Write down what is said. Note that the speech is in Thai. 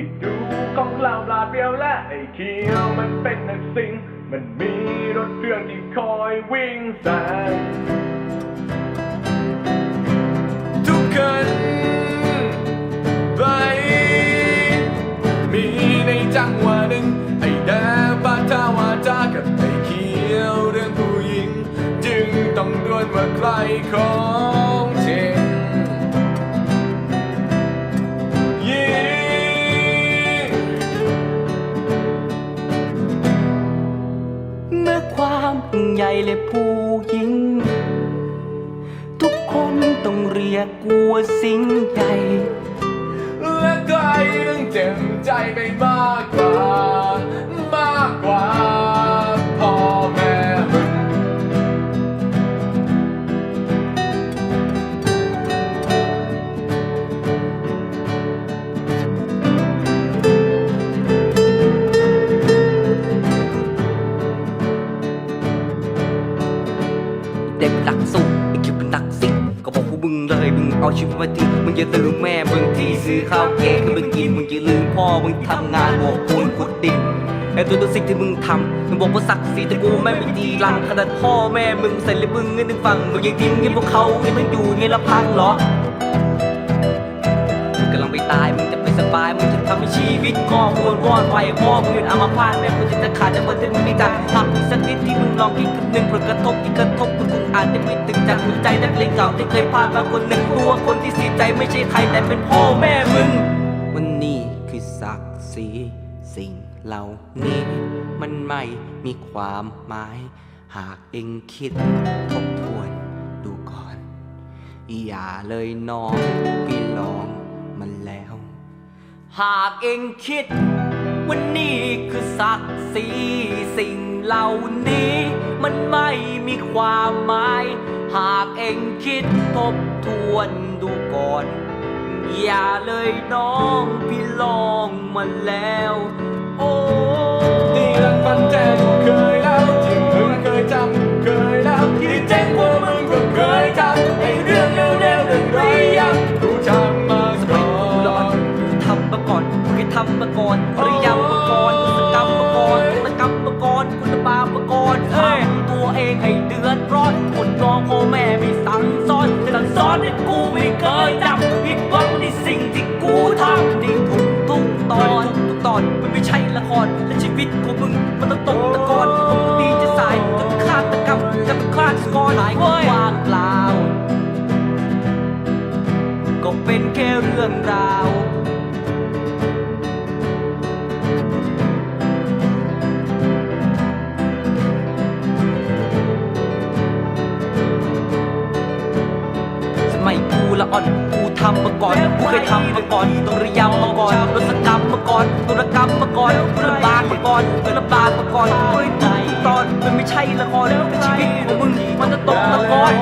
ไอ้เขียวมันเป็นนักสิง มันมีรถเครื่องที่คอยวิ่งแซงทุกคนไปมีในจังหวะหนึ่ง ไอ้แดงปาทาวาจากับไอ้เขียวเรื่องผู้หญิง จึงต้องดวลว่าใครขอ ความใหญ่และผู้หญิง ทุกคนต้องเรียกกลัวสิ่งให เด็กนักสู้ไอคิดเป็นนักสิงก็บอกพวกมึงเลยมึงเอาชีวิตมาทิ้งมึงอย่าลืมแม่มึงที่ซื้อข้าวแกงให้มึงกินมึงอย่าลืมพ่อมึงทำงานหัวปูนขุดดินไอ้ตัวตัวสิ่งที่มึงทำมึงบอกว่าศักดิ์ศรีแต่กูไม่มีดีรังขนาดพ่อแม่มึงใส่เลยมึงเงินหนึ่งฝั่งมึงยังทิ้งให้พวกเขายังต้องอยู่ไงละพังเหรอมึงกำลังไปตายมึงจะไปสบายมึงจะทำให้ชีวิตก็วนวอนไปพ่อมึงเป็นอัมาพาตแม่มึงจะขาดจะเปิดถึงไม่จัดหักอีกสักนิดที่มึงลองคิดคำหนึ่งผลกระทบที่กระทบมึงคง อาจจะไม่ถึงจากหัวใจนักเลงเก่าที่เคยพลาดมาคนหนึ่งตัวคนที่เสียใจไม่ใช่ใครแต่เป็นพ่อแม่มึง วันนี้คือศักดิ์ศรีสิ่งเหล่านี้ มันไม่มีความหมาย หากเองคิดทบทวนดูก่อน อย่าเลยน้องพี่ลองมันแล้ว หากเองคิดวันนี้คือศักดิ์ สีสิ่งเหล่านี้ มันไม่มีความหมาย หากเองคิดทบทวนดูก่อน อย่าเลยน้องพี่ลองมาแล้ว โอ้ที่รันฟันแจ สอนให้กูไม่เคยจำ อ่อนกูทำมาก่อนกูเคยทำมาก่อนต้องระยำมาก่อนรสกรรมมาก่อนตุรกรรมมาก่อนตุลบากมาก่อนตุลบากมาก่อนเฮ้ยตอนมันไม่ใช่ละครเป็นชีวิตของมึงมันจะตกตะกอน